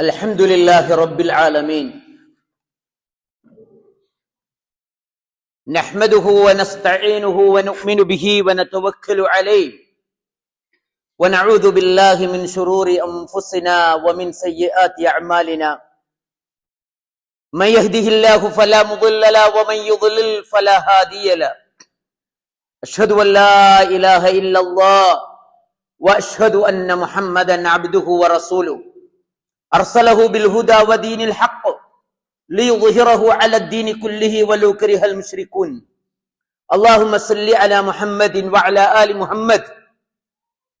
الحمد لله رب العالمين. نحمده ونستعينه ونؤمن به ونتوكل عليه. ونعوذ بالله من شرور أنفسنا ومن سيئات أعمالنا. من يهده الله فلا مضل له ومن يضلل فلا هادي له. أشهد أن لا إله إلا الله وأشهد أن محمدا عبده ورسوله. أرسله بالهدى ودين الحق ليظهره على الدين كله ولو كره المشركون. اللهم صل على محمد وعلى آل محمد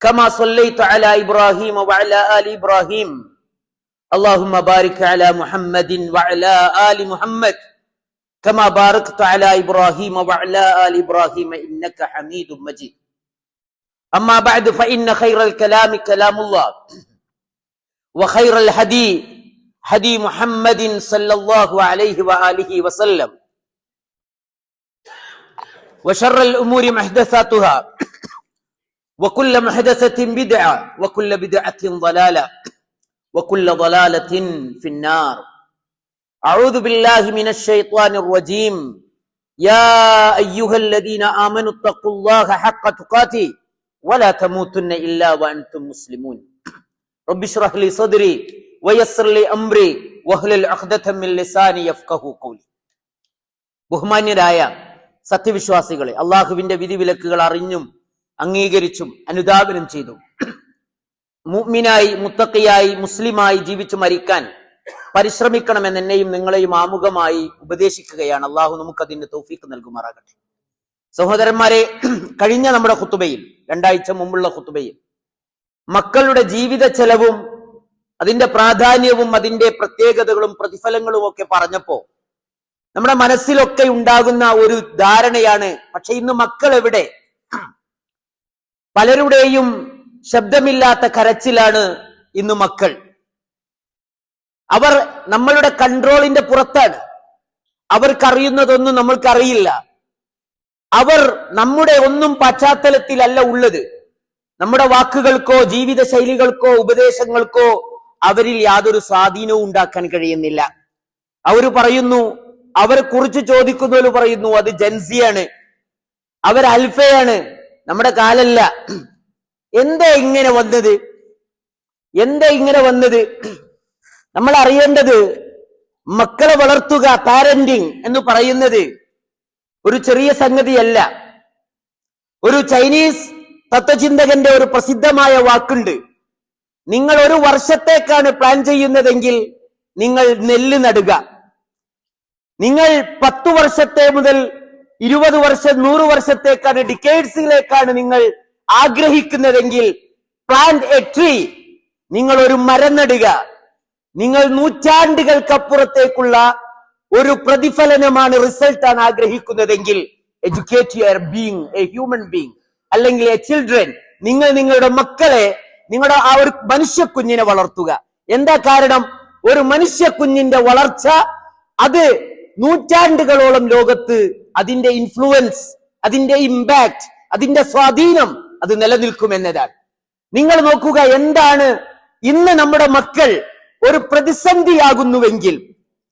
كما صليت على إبراهيم وعلى آل إبراهيم. اللهم بارك على محمد وعلى آل محمد كما باركت على إبراهيم وعلى آل إبراهيم إنك حميد مجيد. أما بعد فإن خير الكلام كلام الله. وخير الهدي هدي محمد صلى الله عليه وآله وسلم. وشر الأمور محدثاتها وكل محدثة بدعة وكل بدعة ضلالة وكل ضلالة في النار. أعوذ بالله من الشيطان الرجيم. يا أيها الذين آمنوا اتقوا الله حق تقاته ولا تموتن إلا وأنتم مسلمون. യഫ്ഖഹു ഖൗലി. ബഹുമാന്യരായ സത്യവിശ്വാസികളെ അള്ളാഹുവിന്റെ വിധിവിലക്കുകൾ അറിഞ്ഞും അംഗീകരിച്ചും അനുദാപനം ചെയ്തു മുഹ്മിനായി മുത്തക്കയായി മുസ്ലിമായി ജീവിച്ചു മരിക്കാൻ പരിശ്രമിക്കണമെന്ന് എന്നെയും നിങ്ങളെയും ആമുഖമായി ഉപദേശിക്കുകയാണ്. അള്ളാഹു നമുക്കതിന്റെ തോഫീക്ക് നൽകുമാറാകട്ടെ. സഹോദരന്മാരെ കഴിഞ്ഞ നമ്മുടെ കുത്തുബയിൽ രണ്ടാഴ്ച മുമ്പുള്ള കുത്തുബയിൽ മക്കളുടെ ജീവിത ചെലവും അതിന്റെ പ്രാധാന്യവും അതിന്റെ പ്രത്യേകതകളും പ്രതിഫലങ്ങളും ഒക്കെ പറഞ്ഞപ്പോ നമ്മുടെ മനസ്സിലൊക്കെ ഉണ്ടാകുന്ന ഒരു ധാരണയാണ്. പക്ഷെ ഇന്ന് മക്കൾ എവിടെ പലരുടെയും ശബ്ദമില്ലാത്ത കരച്ചിലാണ് ഇന്ന് മക്കൾ. അവർ നമ്മളുടെ കൺട്രോളിന്റെ പുറത്താണ്. അവർക്കറിയുന്നതൊന്നും നമ്മൾക്കറിയില്ല. അവർ നമ്മുടെ ഒന്നും പശ്ചാത്തലത്തിലല്ല ഉള്ളത്. നമ്മുടെ വാക്കുകൾക്കോ ജീവിത ശൈലികൾക്കോ ഉപദേശങ്ങൾക്കോ അവരിൽ യാതൊരു സ്വാധീനവും ഉണ്ടാക്കാൻ കഴിയുന്നില്ല. അവർ പറയുന്നു അവരെ കുറിച്ച് ചോദിക്കുന്നവര് പറയുന്നു അത് ജൻസിയാണ് അവർ അൽഫയാണ്. നമ്മുടെ കാലല്ല. എന്താ ഇങ്ങനെ വന്നത്? എന്താ ഇങ്ങനെ വന്നത്? നമ്മൾ അറിയേണ്ടത് മക്കളെ വളർത്തുക പാരന്റിങ് എന്ന് പറയുന്നത് ഒരു ചെറിയ സംഗതിയല്ല. ഒരു ചൈനീസ് തത്വചിന്തകന്റെ ഒരു പ്രസിദ്ധമായ വാക്കുണ്ട്. നിങ്ങൾ ഒരു വർഷത്തേക്കാണ് പ്ലാൻ ചെയ്യുന്നതെങ്കിൽ നിങ്ങൾ നെല്ല് നടുക. നിങ്ങൾ പത്തു വർഷത്തെ മുതൽ ഇരുപത് വർഷം നൂറ് വർഷത്തേക്കാണ് ഡിക്കേഡ്സിലേക്കാണ് നിങ്ങൾ ആഗ്രഹിക്കുന്നതെങ്കിൽ പ്ലാന്റ് എ ട്രീ നിങ്ങൾ ഒരു മരം നടുക. നിങ്ങൾ നൂറ്റാണ്ടുകൾക്കപ്പുറത്തേക്കുള്ള ഒരു പ്രതിഫലനമാണ് റിസൾട്ടാണ് ആഗ്രഹിക്കുന്നതെങ്കിൽ educate your being a human being അല്ലെങ്കിൽ എ ചിൽഡ്രൻ നിങ്ങൾ നിങ്ങളുടെ മക്കളെ നിങ്ങളുടെ ആ ഒരു മനുഷ്യ കുഞ്ഞിനെ വളർത്തുക. എന്താ കാരണം? ഒരു മനുഷ്യ കുഞ്ഞിന്റെ വളർച്ച അത് നൂറ്റാണ്ടുകളോളം ലോകത്ത് അതിന്റെ ഇൻഫ്ലുവൻസ് അതിന്റെ ഇമ്പാക്ട് അതിന്റെ സ്വാധീനം അത് നിലനിൽക്കും നിലനിൽക്കുമെന്നതാണ് നിങ്ങൾ നോക്കുക എന്താണ്? ഇന്ന് നമ്മുടെ മക്കൾ ഒരു പ്രതിസന്ധിയാകുന്നുവെങ്കിൽ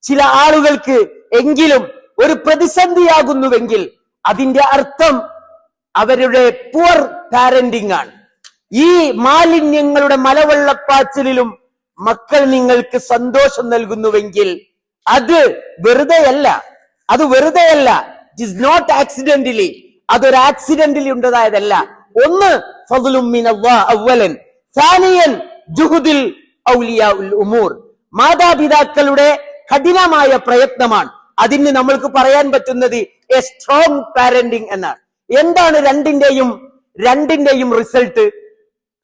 ചില ആളുകൾക്ക് എങ്കിലും ഒരു പ്രതിസന്ധിയാകുന്നുവെങ്കിൽ അതിന്റെ അർത്ഥം അവരുടെ പുവർ പാരന്റിംഗ് ആണ്. ഈ മാലിന്യങ്ങളുടെ മലവെള്ളപ്പാച്ചിലും മക്കൾ നിങ്ങൾക്ക് സന്തോഷം നൽകുന്നുവെങ്കിൽ അത് വെറുതെയല്ല അത് വെറുതെയല്ല ഇറ്റ് ഇസ് നോട്ട് ആക്സിഡന്റലി അതൊരു ആക്സിഡന്റലി ഉണ്ടായതല്ല ഒന്ന് ജുഹുദിൽ ഉമൂർ. മാതാപിതാക്കളുടെ കഠിനമായ പ്രയത്നമാണ്. അതിന് നമ്മൾക്ക് പറയാൻ പറ്റുന്നത് എ സ്ട്രോങ് പാരന്റിംഗ് എന്നാണ്. എന്താണ് രണ്ടിന്റെയും രണ്ടിന്റെയും റിസൾട്ട്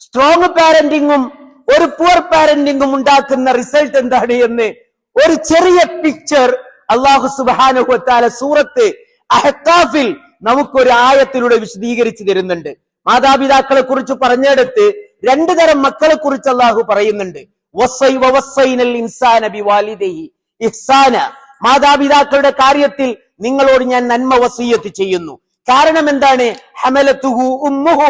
സ്ട്രോങ് പാരന്റിങ്ങും ഒരു പുവർ പാരന്റിങ്ങും ഉണ്ടാക്കുന്ന റിസൾട്ട് എന്താണ് എന്ന് ഒരു ചെറിയ പിക്ചർ അള്ളാഹു സുബാനുഹത്താല സൂറത്ത് അഹക്കാഫിൽ നമുക്കൊരു ആയത്തിലൂടെ വിശദീകരിച്ചു തരുന്നുണ്ട്. മാതാപിതാക്കളെ കുറിച്ച് പറഞ്ഞെടുത്ത് രണ്ടു തരം മക്കളെ കുറിച്ച് അള്ളാഹു പറയുന്നുണ്ട്. മാതാപിതാക്കളുടെ കാര്യത്തിൽ നിങ്ങളോട് ഞാൻ നന്മ വസീയത്ത് ചെയ്യുന്നു. കാരണം എന്താണ്? ഉമ്മുഹു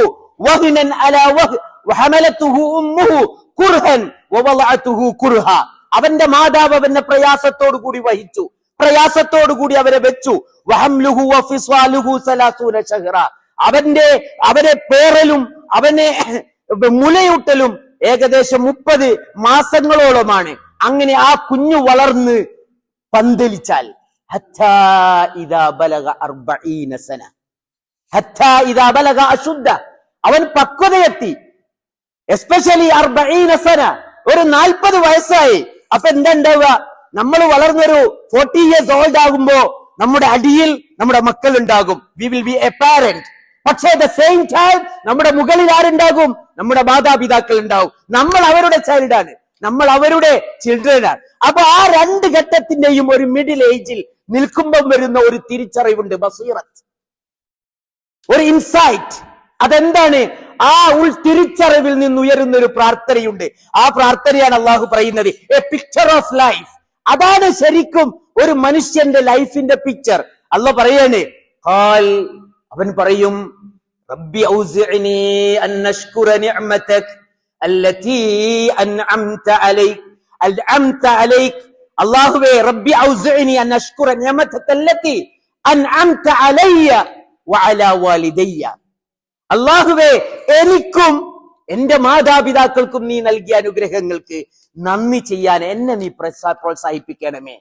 ഉമ്മുഹു കുർഹൻ കുർഹ. അവന്റെ മാതാവ് അവനെ പ്രയാസത്തോടു കൂടി വഹിച്ചു. പ്രയാസത്തോടു കൂടി അവരെ വെച്ചു. വഹംലുഹു സലാസൂന അവന്റെ അവരെ പേറലും അവനെ മുലയൂട്ടലും ഏകദേശം മുപ്പത് മാസങ്ങളോളമാണ്. അങ്ങനെ ആ കുഞ്ഞു വളർന്ന് പന്തലിച്ചാൽ. ഹത്താ ഇദാ ബലഗ അർബഈന സന ഹത്താ ഇദാ ബലഗ അശുദ്ധ. അവൻ പക്വതയെത്തി. എസ്പെഷ്യലി അർബീനസന ഒരു നാൽപ്പത് വയസ്സായി. അപ്പൊ എന്താ ഉണ്ടാവുക നമ്മൾ വളർന്നൊരു ഫോർട്ടി ഇയേഴ്സ് ഓൾഡ് ആകുമ്പോ നമ്മുടെ അടിയിൽ നമ്മുടെ മക്കൾ ഉണ്ടാകും we will be a parent പക്ഷേ ദ സെയിം ടൈം നമ്മുടെ മുകളിൽ ആരുണ്ടാകും? നമ്മുടെ മാതാപിതാക്കൾ ഉണ്ടാവും. നമ്മൾ അവരുടെ ചൈൽഡാണ് നമ്മൾ അവരുടെ ചിൽഡ്രൻ ആണ്. അപ്പൊ ആ രണ്ട് ഘട്ടത്തിന്റെയും ഒരു മിഡിൽ ഏജിൽ നിൽക്കുമ്പം വരുന്ന ഒരു തിരിച്ചറിവുണ്ട് ബസീറത്ത്. ഒരു ഇൻസൈറ്റ് അതെന്താണ്? ആ ഉൾ തിരിച്ചറിവിൽ നിന്ന് ഉയരുന്ന ഒരു പ്രാർത്ഥനയുണ്ട്. ആ പ്രാർത്ഥനയാണ് അള്ളാഹു പറയുന്നത് എ പിക്ചർ ഓഫ് ലൈഫ് അതാണ് ശരിക്കും ഒരു മനുഷ്യന്റെ ലൈഫിന്റെ പിക്ചർ അല്ല പറയാണ് അവൻ പറയും റബ്ബി അൻ അൻഅംത റബ്ബി ഔസിഅനി അൻ അല്ലതി അൻഅംത അലയ്യ. അള്ളാഹുവേ എനിക്കും എന്റെ മാതാപിതാക്കൾക്കും നീ നൽകിയ അനുഗ്രഹങ്ങൾക്ക് നന്ദി ചെയ്യാൻ എന്നെ നീ പ്രോത്സാ- പ്രോത്സാഹിപ്പിക്കണമേ.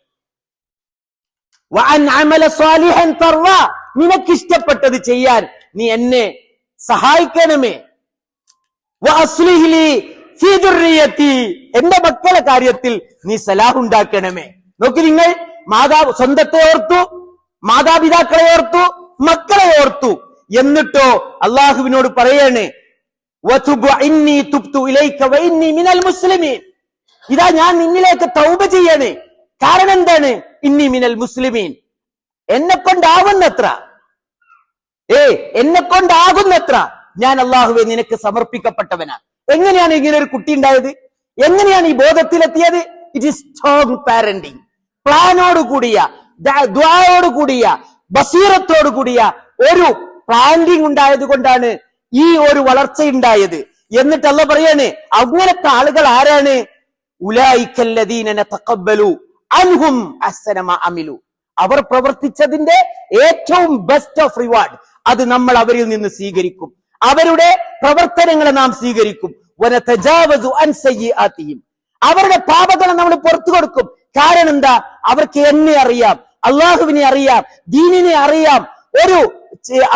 നിനക്കിഷ്ടപ്പെട്ടത് ചെയ്യാൻ നീ എന്നെ സഹായിക്കണമേ. എന്റെ മക്കളെ കാര്യത്തിൽ നീ സലാഹ് ഉണ്ടാക്കണമേ. നോക്കി നിങ്ങൾ മാതാ സ്വന്തത്തെ ഓർത്തു മാതാപിതാക്കളെ ഓർത്തു മക്കളെ ഓർത്തു. എന്നിട്ടോ അള്ളാഹുവിനോട് പറയണേ മുസ്ലിമീൻ. ഇതാ ഞാൻ നിന്നിലേക്ക് തൗബ ചെയ്യണേ. കാരണം എന്താണ്? ഇന്നി മിനൽ മുസ്ലിമീൻ. എന്നെ കൊണ്ടാവുന്നത്ര. ഏ എന്നെ കൊണ്ടാകുന്നത്ര. ഞാൻ അള്ളാഹുവെ നിനക്ക് സമർപ്പിക്കപ്പെട്ടവനാണ്. എങ്ങനെയാണ് ഇങ്ങനെ ഒരു കുട്ടി ഉണ്ടായത്? എങ്ങനെയാണ് ഈ ബോധത്തിലെത്തിയത്? ഇറ്റ് ഇസ് സ്ട്രോങ് പാരന്റിങ് പ്ലാനോട് കൂടിയ ദ്വായോട് കൂടിയ ബസീറത്തോട് കൂടിയ ഒരു പ്ലാന്റിംഗ് ഉണ്ടായത് കൊണ്ടാണ് ഈ ഒരു വളർച്ച ഉണ്ടായത്. എന്നിട്ട് അല്ല പറയാണ് അങ്ങനത്തെ ആളുകൾ ആരാണ്? അൻഹും അമിലു. അവർ പ്രവർത്തിച്ചതിന്റെ ഏറ്റവും ബെസ്റ്റ് ഓഫ് റിവാർഡ് അത് നമ്മൾ അവരിൽ നിന്ന് സ്വീകരിക്കും. അവരുടെ പ്രവർത്തനങ്ങളെ നാം സ്വീകരിക്കും. അവരുടെ പാപങ്ങളെ നമ്മൾ പുറത്തു കൊടുക്കും. കാരണം എന്താ? അവർക്ക് എന്നെ അറിയാം. അള്ളാഹുവിനെ അറിയാം ദീനിനെ അറിയാം. ഒരു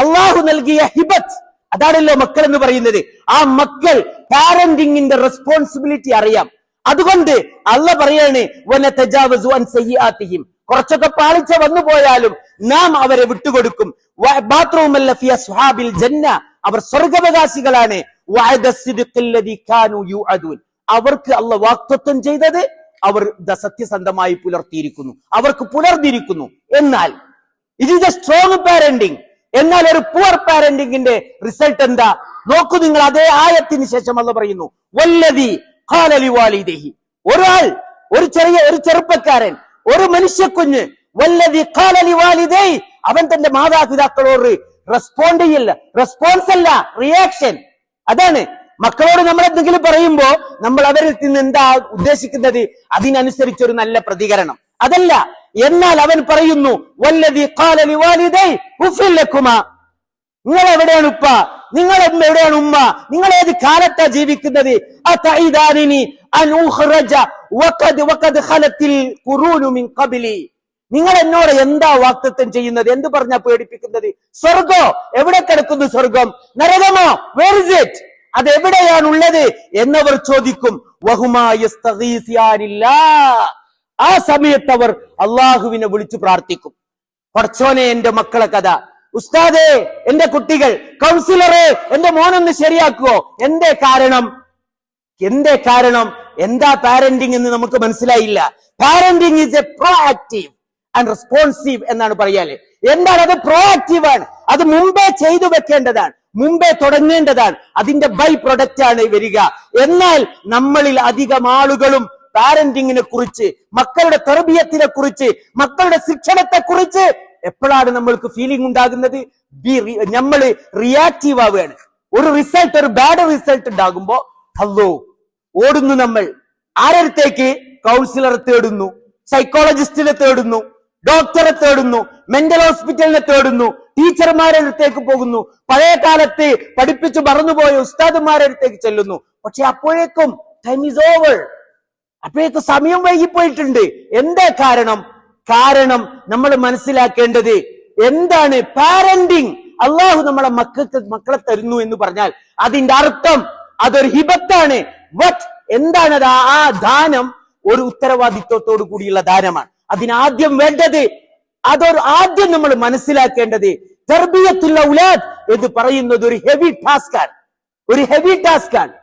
അള്ളാഹു നൽകിയ ഹിബത്ത്. അതാണല്ലോ മക്കൾ എന്ന് പറയുന്നത്. ആ മക്കൾ പാരന്റിങ്ങിന്റെ റെസ്പോൺസിബിലിറ്റി അറിയാം. അതുകൊണ്ട് അല്ല പറയാണ് കുറച്ചൊക്കെ പാളിച്ച വന്നു പോയാലും നാം അവരെ വിട്ടുകൊടുക്കും. ബാത്റൂമല്ല ജന്ന. അവർ സ്വർഗവകാശികളാണ്. അവർക്ക് അല്ല വാക്തത്വം ചെയ്തത് അവർ സത്യസന്ധമായി പുലർത്തിയിരിക്കുന്നു. അവർക്ക് പുലർന്നിരിക്കുന്നു. എന്നാൽ it is a strong parenting എന്നാൽ ഒരു പുവർ പാരന്റിങ്ങിന്റെ റിസൾട്ട് എന്താ? നോക്കൂ നിങ്ങൾ അതേ ആയത്തിന് ശേഷം അല്ല പറയുന്നു വല്ലതി ഖാലലി വാലിദേഹി ഒരാൾ ഒരു ചെറിയ ഒരു ചെറുപ്പക്കാരൻ ഒരു മനുഷ്യക്കുഞ്ഞ് വല്ലതി ഖാലലി വാലിദൈ അവൻ തന്റെ മാതാപിതാക്കളോട് റെസ്പോണ്ട് ചെയ്യില്ല റെസ്പോൺസ് അല്ല റിയാക്ഷൻ അതാണ് മക്കളോട് നമ്മൾ എന്തെങ്കിലും പറയുമ്പോൾ നമ്മൾ അവരിൽ നിന്ന് എന്താ ഉദ്ദേശിക്കുന്നത്? അതിനനുസരിച്ച് ഒരു നല്ല പ്രതികരണം. അതല്ല എന്നാൽ അവൻ പറയുന്നു നിങ്ങൾ എവിടെയാണ് ഉപ്പ? നിങ്ങൾ എവിടെയാണ് ഉമ്മ? നിങ്ങൾ ഏത് കാലത്താ ജീവിക്കുന്നത്? നിങ്ങൾ എന്നോട് എന്താ വാക്തത്വം ചെയ്യുന്നത്? എന്ത് പറഞ്ഞാ പേടിപ്പിക്കുന്നത്? സ്വർഗോ എവിടെ കിടക്കുന്നു സ്വർഗം നരകമോ? വേർ ഇറ്റ് അത് എവിടെയാണ് ഉള്ളത് എന്നവർ ചോദിക്കും. ആ സമയത്ത് അവർ അള്ളാഹുവിനെ വിളിച്ചു പ്രാർത്ഥിക്കും. പഠിച്ചോനെ എന്റെ മക്കളെ കഥ. ഉസ്താദേ എന്റെ കുട്ടികൾ കൗൺസിലറെ എന്റെ മോനൊന്ന് ശരിയാക്കുവോ? എന്തേ കാരണം? എന്തേ കാരണം? എന്താ പാരന്റിങ് എന്ന് നമുക്ക് മനസ്സിലായില്ല. Parenting is a proactive and responsive എന്നാണ് പറയാൽ. എന്താണ്? അത് പ്രോ ആക്റ്റീവ് ആണ്. അത് മുമ്പേ ചെയ്തു വെക്കേണ്ടതാണ്. മുമ്പേ തുടങ്ങേണ്ടതാണ്. അതിന്റെ ബൈ പ്രൊഡക്റ്റ് ആണ് വരിക. എന്നാൽ നമ്മളിൽ അധികം ആളുകളും പാരന്റിങ്ങിനെ കുറിച്ച് മക്കളുടെ തെർബിയത്തിനെ കുറിച്ച് മക്കളുടെ ശിക്ഷണത്തെ കുറിച്ച് എപ്പോഴാണ് നമ്മൾക്ക് ഫീലിംഗ് ഉണ്ടാകുന്നത്? നമ്മൾ റിയാക്റ്റീവ് ആവുകയാണ്. ഒരു റിസൾട്ട് ഒരു ബാഡ് റിസൾട്ട് ഉണ്ടാകുമ്പോ ഹലോ ഓടുന്നു നമ്മൾ. ആരടുത്തേക്ക്? കൗൺസിലറെ തേടുന്നു. സൈക്കോളജിസ്റ്റിനെ തേടുന്നു. ഡോക്ടറെ തേടുന്നു. മെന്റൽ ഹോസ്പിറ്റലിനെ തേടുടെ ടീച്ചർമാരെ അടുത്തേക്ക് പോകുന്നു. പഴയ കാലത്ത് പഠിപ്പിച്ചു മറന്നുപോയ ഉസ്താദുമാരെ അടുത്തേക്ക് ചെല്ലുന്നു. പക്ഷെ അപ്പോഴേക്കും ടൈം ഈസ് ഓവർ അപ്പോഴേക്കും സമയം വൈകിപ്പോയിട്ടുണ്ട്. എന്താ കാരണം? കാരണം നമ്മൾ മനസ്സിലാക്കേണ്ടത് എന്താണ്? പാരന്റിങ് അള്ളാഹു നമ്മളെ മക്കൾക്ക് മക്കളെ തരുന്നു എന്ന് പറഞ്ഞാൽ അതിന്റെ അർത്ഥം അതൊരു ഹിബത്താണ്. വറ്റ് എന്താണ്? ആ ദാനം ഒരു ഉത്തരവാദിത്വത്തോടു കൂടിയുള്ള ദാനമാണ്. അതിനാദ്യം വേണ്ടത് അതൊരു ആദ്യം നമ്മൾ മനസ്സിലാക്കേണ്ടത് തെർബിയത്തുള്ള ഉലാദ് എന്ന് പറയുന്നത് ഒരു ഹെവി ടാസ്കാണ് ഒരു ഹെവി ടാസ്കാണ്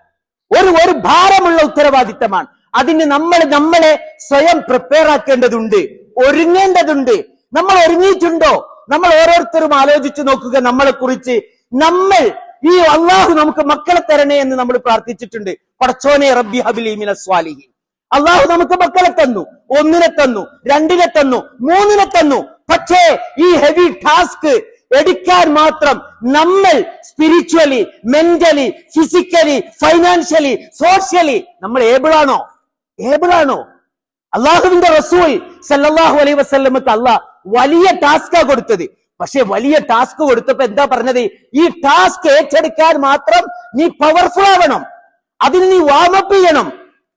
ഒരു ഒരു ഭാരമുള്ള ഉത്തരവാദിത്തമാണ്. അതിന് നമ്മൾ നമ്മളെ സ്വയം പ്രിപ്പയർ ആക്കേണ്ടതുണ്ട്. ഒരുങ്ങേണ്ടതുണ്ട്. നമ്മൾ ഒരുങ്ങിയിട്ടുണ്ടോ? നമ്മൾ ഓരോരുത്തരും ആലോചിച്ചു നോക്കുക നമ്മളെ കുറിച്ച് നമ്മൾ ഈ അള്ളാഹു നമുക്ക് മക്കളെ തരണേ എന്ന് നമ്മൾ പ്രാർത്ഥിച്ചിട്ടുണ്ട്. പടച്ചോനെ റബ്ബി ഹബിലി സ്വാലിഹി അള്ളാഹു നമുക്ക് മക്കളെ തന്നു ഒന്നിനെ തന്നു രണ്ടിനെ തന്നു മൂന്നിനെ തന്നു. പക്ഷേ ഈ ഹെവി ടാസ്ക് എടുക്കാൻ മാത്രം നമ്മൾ spiritually mentally physically financially socially നമ്മൾ ഏബിൾ ആണോ? ഏബിൾ ആണോ? അള്ളാഹുവിന്റെ റസൂൽ സല്ലാഹു അലൈ വസല്ലമക്ക് അള്ളാഹ് വലിയ ടാസ്കാ കൊടുത്തത്. പക്ഷെ വലിയ ടാസ്ക് കൊടുത്തപ്പോ എന്താ പറഞ്ഞത്? ഈ ടാസ്ക് ഏറ്റെടുക്കാൻ മാത്രം നീ പവർഫുൾ ആവണം. അതിന് നീ വാമപ്പ് ചെയ്യണം.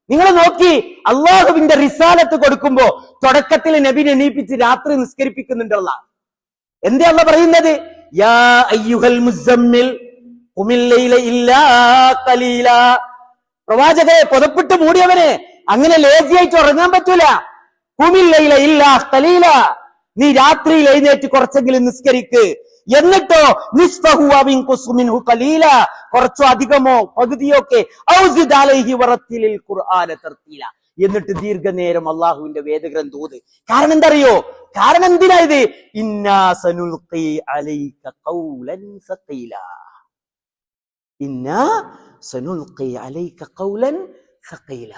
നിങ്ങൾ നോക്കി അള്ളാഹുവിന്റെ റിസാലത്ത് കൊടുക്കുമ്പോ തുടക്കത്തിൽ നബിനെ എണീപ്പിച്ച് രാത്രി നിസ്കരിപ്പിക്കുന്നുണ്ടല്ല. എന്താ പറയുന്നത്? യാ അയ്യുഹൽ പ്രവാചകരെ പുതപ്പിട്ട് മൂടിയവനെ അങ്ങനെ ലേസി ആയിട്ട് ഉറങ്ങാൻ പറ്റൂല. കുമില്ലയില ഇല്ല ഖലീല നീ രാത്രിയിൽ എഴുന്നേറ്റ് കുറച്ചെങ്കിലും നിസ്കരിക്ക്. എന്നിട്ടോ നിസ്ഫഹു അവിൻ കുസുമിൻഹു ഖലീല. കുറച്ചോ അധികമോ പകുതിയോ ഒക്കെ ഔസിദ് അലൈഹി ഖുർആന തർത്തീല. എന്നിട്ട് ദീർഘനേരം അള്ളാഹുവിന്റെ വേദഗ്രന്ഥം ഓത്. കാരണം എന്തറിയോ? കാരണം എന്തിനാ ഇത്? ഇന്നാ സനുൽഖി അലൈക ഖൗലൻ സഖീല. ഇന്നാ സനുൽഖി അലൈക ഖൗലൻ സഖീല.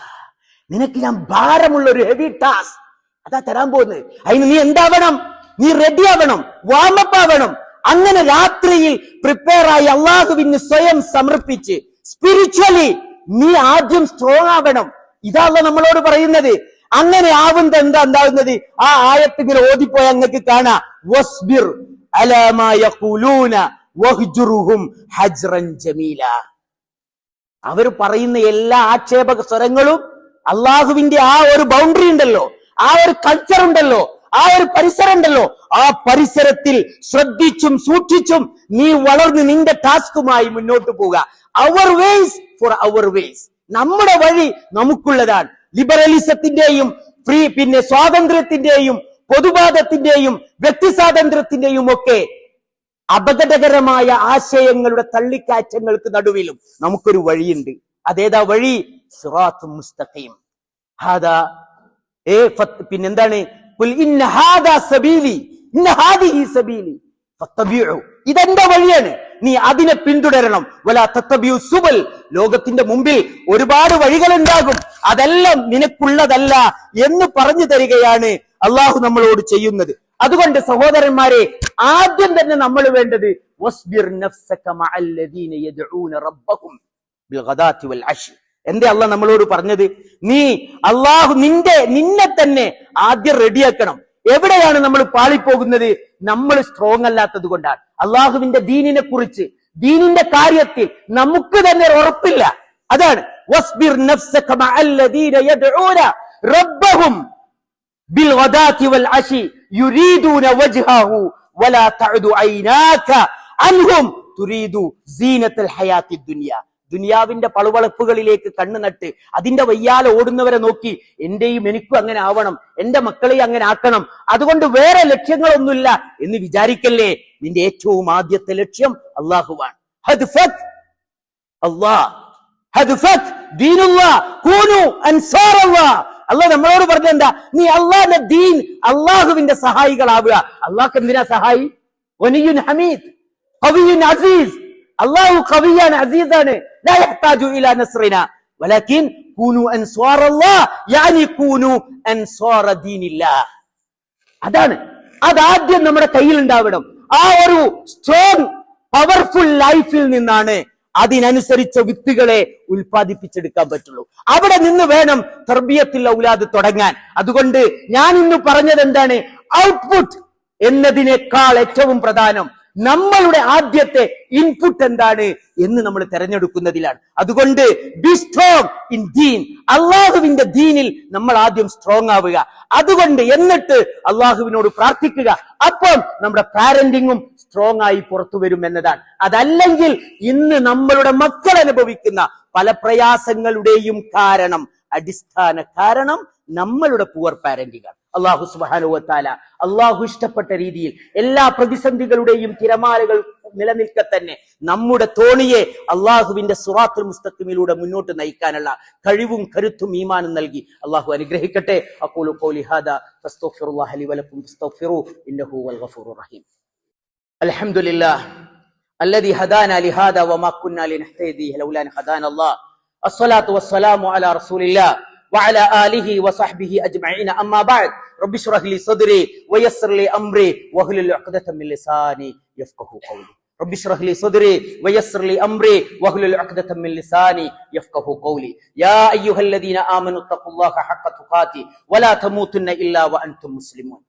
നിനക്ക് ഞാൻ ഭാരമുള്ള ഒരു ഹെവി ടാസ്ക് അതാ തരാൻ പോകുന്നത്. അതിന് നീ എന്താവണം? നീ റെഡി ആവണം. വാമപ്പ് ആവണം. അങ്ങനെ രാത്രിയിൽ പ്രിപ്പയർ ആയി അള്ളാഹുവിന് സ്വയം സമർപ്പിച്ച് സ്പിരിച്വലി നീ ആദ്യം സ്ട്രോങ് ആവണം. ഇതാണല്ലോ നമ്മളോട് പറയുന്നത്. അങ്ങനെ ആവുന്നത് എന്താ ഉണ്ടാവുന്നത്? ആ ആയത്ത് ഇങ്ങനെ ഓതിപ്പോയ അങ്ങക്ക് കാണാം. അവർ പറയുന്ന എല്ലാ ആക്ഷേപക സ്വരങ്ങളും അള്ളാഹുവിന്റെ ആ ഒരു ബൗണ്ടറി ഉണ്ടല്ലോ. ആ ഒരു കൾച്ചർ ഉണ്ടല്ലോ. ആ ഒരു പരിസരം ഉണ്ടല്ലോ. ആ പരിസരത്തിൽ ശ്രദ്ധിച്ചും സൂക്ഷിച്ചും നീ വളർന്ന് നിന്റെ ടാസ്കുമായി മുന്നോട്ട് പോവുക. Our ways for our ways നമ്മുടെ വഴി നമുക്കുള്ളതാണ്. ലിബറലിസത്തിന്റെയും ഫ്രീ പിന്നെ സ്വാതന്ത്ര്യത്തിന്റെയും പൊതുവാദത്തിന്റെയും വ്യക്തി സ്വാതന്ത്ര്യത്തിന്റെയും ഒക്കെ അപകടകരമായ ആശയങ്ങളുടെ തള്ളിക്കാറ്റങ്ങൾക്ക് നടുവിലും നമുക്കൊരു വഴിയുണ്ട്. അതേതാ വഴി? സിറാത്ത് മുസ്തഖീം. ഹാദാ. ഏ പിന്നെന്താണ്? ഇതെന്റെ വഴിയാണ്? നീ അതിനെ പിന്തുടരണം. വല സുബൽ. ലോകത്തിന്റെ മുമ്പിൽ ഒരുപാട് വഴികൾ ഉണ്ടാകും അതെല്ലാം നിനക്കുള്ളതല്ല എന്ന് പറഞ്ഞു തരികയാണ് അള്ളാഹു നമ്മളോട് ചെയ്യുന്നത്. അതുകൊണ്ട് സഹോദരന്മാരെ ആദ്യം തന്നെ നമ്മൾ വേണ്ടത് വസ്ബിർ നഫ്സക മഅല്ലദീന എന്തേ അല്ല നമ്മളോട് പറഞ്ഞത്? നീ അള്ളാഹു നിന്റെ നിന്നെ തന്നെ ആദ്യം റെഡിയാക്കണം എവിടെയാണ് നമ്മൾ പാളിപ്പോകുന്നത്? നമ്മൾ സ്ട്രോങ് അല്ലാത്തത് കൊണ്ടാണ്. അള്ളാഹുവിന്റെ ദീനിനെ കുറിച്ച് ദീനിന്റെ കാര്യത്തിൽ നമുക്ക് തന്നെ ഉറപ്പില്ല. അതാണ്. നഫ്സക മഅല്ലദീന യദ്ഊന ദുനിയാവിന്റെ പളുവളപ്പുകളിലേക്ക് കണ്ണു നട്ട് അതിന്റെ വയ്യാല ഓടുന്നവരെ നോക്കി എന്റെയും എനിക്കും അങ്ങനെ ആവണം എന്റെ മക്കളെയും അങ്ങനെ ആക്കണം. അതുകൊണ്ട് വേറെ ലക്ഷ്യങ്ങളൊന്നുമില്ല എന്ന് വിചാരിക്കല്ലേ? നിന്റെ ഏറ്റവും ആദ്യത്തെ ലക്ഷ്യം അള്ളാഹുവാണ് അള്ളാഹ് നമ്മളോട് പറഞ്ഞ എന്താ നീ അള്ളാന്റെ ദീൻ അള്ളാഹുവിന്റെ സഹായികളാവുക. അള്ളാഹ് എന്തിനാ സഹായി? ഹമീദ് അസീസ്. അള്ളാഹു കവിയാണ് അസീസാണ്. അതാണ്. അതാദ്യം നമ്മുടെ കയ്യിൽ ഉണ്ടാവണം ആ ഒരു സ്ട്രോങ് പവർഫുൾ ലൈഫിൽ നിന്നാണ് അതിനനുസരിച്ച വിത്തുകളെ ഉൽപ്പാദിപ്പിച്ചെടുക്കാൻ പറ്റുള്ളൂ. അവിടെ നിന്ന് വേണം തർബിയത്തിൽ ഔലാദ് തുടങ്ങാൻ. അതുകൊണ്ട് ഞാൻ ഇന്ന് പറഞ്ഞത് എന്താണ് ഔട്ട്പുട്ട് എന്നതിനേക്കാൾ ഏറ്റവും പ്രധാനം നമ്മളുടെ ആദ്യത്തെ ഇൻപുട്ട് എന്താണ് എന്ന് നമ്മൾ തെരഞ്ഞെടുക്കുന്നതിലാണ്. അതുകൊണ്ട് ബി സ്ട്രോങ് ഇൻ ദീൻ അള്ളാഹുവിന്റെ ദീനിൽ നമ്മൾ ആദ്യം സ്ട്രോങ് ആവുക. അതുകൊണ്ട് എന്നിട്ട് അള്ളാഹുവിനോട് പ്രാർത്ഥിക്കുക. അപ്പം നമ്മുടെ പാരന്റിങ്ങും സ്ട്രോങ് ആയി പുറത്തു വരും എന്നതാണ്. അതല്ലെങ്കിൽ ഇന്ന് നമ്മളുടെ മക്കൾ അനുഭവിക്കുന്ന പല പ്രയാസങ്ങളുടെയും കാരണം അടിസ്ഥാന കാരണം നമ്മളുടെ പുവർ പാരന്റിംഗ് ആണ്. അള്ളാഹു സുബാനുവത്താല അള്ളാഹു ഇഷ്ടപ്പെട്ട രീതിയിൽ എല്ലാ പ്രതിസന്ധികളുടെയും തിരമാലകൾ നിലനിൽക്കെ തന്നെ നമ്മുടെ തോണിയെ അള്ളാഹുവിന്റെ സുറാത്തുൽ മുസ്തഖിമിലൂടെ മുന്നോട്ട് നയിക്കാനുള്ള കഴിവും കരുത്തും ഈമാനും നൽകി അള്ളാഹു അനുഗ്രഹിക്കട്ടെ അഖൂലു ഖൗലി ഹാദാ ഫസ്തഗ്ഫിറുല്ലാഹ ലി വലക്കും ഫസ്തഗ്ഫിറൂ ഇന്നഹു വൽ ഗഫൂറുർ റഹീം അൽഹംദുലില്ലാഹ് الذي هدانا لهذا وما كنا لنهتدي لولا ان هدانا الله الصلاة والسلام على رسول الله وعلى آله وصحبه أجمعين أما بعد رب اشرح لي صدري ويسر لي أمري واحلل عقدة من لساني يفقه قولي رب اشرح لي صدري ويسر لي أمري واحلل عقدة من لساني يفقه قولي يا أيها الذين آمنوا اتقوا الله حق تقاته ولا تموتن إلا وأنتم مسلمون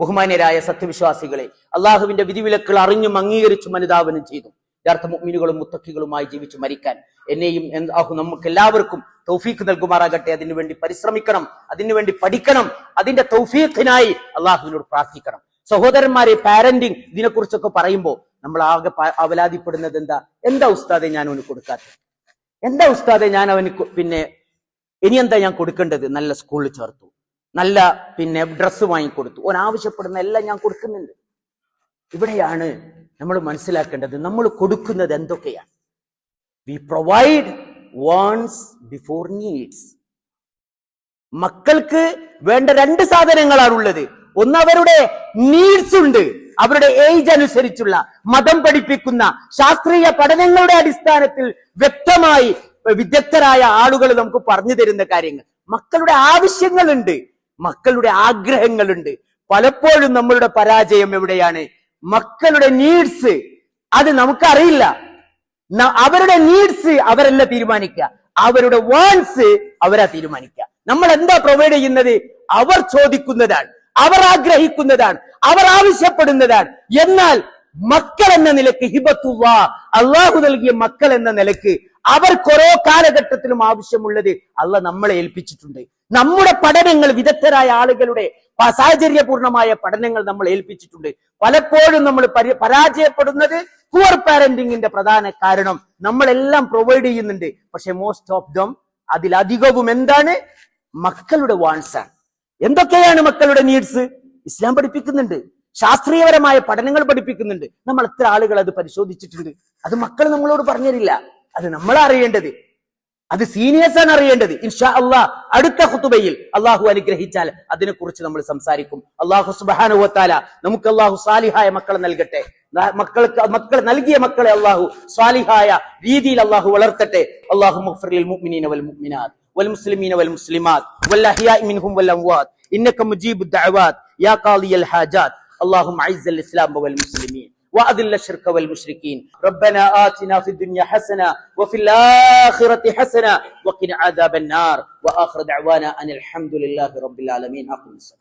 ബഹുമാന്യരായ സത്യവിശ്വാസികളെ അള്ളാഹുവിന്റെ വിധിവിലക്കുകൾ അറിഞ്ഞും അംഗീകരിച്ചും അനുധാവനം ചെയ്തു യഥാർത്ഥ മുഗ്മിനുകളും മുത്തഖികളുമായി ജീവിച്ചു മരിക്കാൻ. എന്നെയും എന്താഹു നമുക്ക് എല്ലാവർക്കും തൗഫീഖ് നൽകുമാറാകട്ടെ. അതിനുവേണ്ടി പരിശ്രമിക്കണം അതിനുവേണ്ടി പഠിക്കണം അതിന്റെ തൗഫീഖിനായി അള്ളാഹുവിനോട് പ്രാർത്ഥിക്കണം. സഹോദരന്മാരെ പാരന്റിങ് ഇതിനെക്കുറിച്ചൊക്കെ പറയുമ്പോൾ നമ്മൾ ആകെ അവലാതിപ്പെടുന്നത് എന്താ? എന്താ ഉസ്താദെ ഞാൻ അവന് കൊടുക്കാത്തത്? എന്താ ഉസ്താദെ ഞാൻ അവന് പിന്നെ ഇനി എന്താ ഞാൻ കൊടുക്കേണ്ടത്? നല്ല സ്കൂളിൽ ചേർത്തു. നല്ല പിന്നെ ഡ്രസ്സ് വാങ്ങിക്കൊടുത്തു. ഓൻ ആവശ്യപ്പെടുന്ന എല്ലാം ഞാൻ കൊടുക്കുന്നുണ്ട്. ഇവിടെയാണ് നമ്മൾ മനസ്സിലാക്കേണ്ടത് നമ്മൾ കൊടുക്കുന്നത് എന്തൊക്കെയാണ്? We provide wants before needs മക്കൾക്ക് വേണ്ട രണ്ട് സാധനങ്ങളാണ് ഉള്ളത്. ഒന്ന് അവരുടെ നീഡ്സ് ഉണ്ട്. അവരുടെ ഏജ് അനുസരിച്ചുള്ള മതം പഠിപ്പിക്കുന്ന ശാസ്ത്രീയ പഠനങ്ങളുടെ അടിസ്ഥാനത്തിൽ വ്യക്തമായി വിദഗ്ധരായ ആളുകൾ നമുക്ക് പറഞ്ഞു തരുന്ന കാര്യങ്ങൾ. മക്കളുടെ ആവശ്യങ്ങളുണ്ട്. മക്കളുടെ ആഗ്രഹങ്ങളുണ്ട്. പലപ്പോഴും നമ്മളുടെ പരാജയം എവിടെയാണ്? മക്കളുടെ നീഡ്സ് അത് നമുക്കറിയില്ല. അവരുടെ നീഡ്സ് അവരല്ല തീരുമാനിക്കുക. അവരുടെ വാൺസ് അവരാ തീരുമാനിക്കുക. നമ്മൾ എന്താ പ്രൊവൈഡ് ചെയ്യുന്നത്? അവർ ചോദിക്കുന്നതാണ്. അവർ ആഗ്രഹിക്കുന്നതാണ്. അവർ ആവശ്യപ്പെടുന്നതാണ്. എന്നാൽ മക്കൾ എന്ന നിലയ്ക്ക് ഹിബത്തുവ അള്ളാഹു നൽകിയ മക്കൾ എന്ന നിലയ്ക്ക് അവർ ഓരോ കാലഘട്ടത്തിലും ആവശ്യമുള്ളത് അല്ല നമ്മളെ ഏൽപ്പിച്ചിട്ടുണ്ട്. നമ്മുടെ പഠനങ്ങൾ വിദഗ്ധരായ ആളുകളുടെ സാഹചര്യപൂർണമായ പഠനങ്ങൾ നമ്മൾ ഏൽപ്പിച്ചിട്ടുണ്ട്. പലപ്പോഴും നമ്മൾ പരാജയപ്പെടുന്നത് പുവർ പാരന്റിങ്ങിന്റെ പ്രധാന കാരണം നമ്മളെല്ലാം പ്രൊവൈഡ് ചെയ്യുന്നുണ്ട്. പക്ഷെ മോസ്റ്റ് ഓഫ് ദം അതിലധികവും എന്താണ്? മക്കളുടെ വാൺസ് ആണ്. എന്തൊക്കെയാണ് മക്കളുടെ നീഡ്സ് ഇസ്ലാം പഠിപ്പിക്കുന്നുണ്ട്. ശാസ്ത്രീയപരമായ പഠനങ്ങൾ പഠിപ്പിക്കുന്നുണ്ട്. നമ്മൾ എത്ര ആളുകൾ അത് പരിശോധിച്ചിട്ടുണ്ട്? അത് മക്കൾ നമ്മളോട് പറഞ്ഞുതരില്ല. അത് നമ്മൾ അറിയേണ്ടത്. അത് സീനിയേഴ്സ് ആണ് അറിയേണ്ടത് ഇൻഷാ അള്ളാഹ് അടുത്ത ഖുത്തുബയിൽ അള്ളാഹു അനുഗ്രഹിച്ചാൽ അതിനെക്കുറിച്ച് നമ്മൾ സംസാരിക്കും അള്ളാഹു സുബാനുവത്താല നമുക്ക് അള്ളാഹു സാലിഹായ മക്കളെ നൽകട്ടെ ന- മക്കൾക്ക് മക്കൾ നൽകിയ മക്കളെ അള്ളാഹു സാലിഹായ രീതിയിൽ അള്ളാഹു വളർത്തട്ടെ അള്ളാഹു മുഫ്രിൽ മുഅ്മിനീന വൽ മുഅ്മിനാത്ത് والمسلمين والمسلمات والأحياء منهم والأموات إنك مجيب الدعوات يا قاضي الحاجات اللهم عز الإسلام والمسلمين وأذل الشرك والمشركين. ربنا آتنا في الدنيا حسنة وفي الآخرة حسنة وقنا عذاب النار. وآخر دعوانا أن الحمد لله رب العالمين. أقم الصلاة.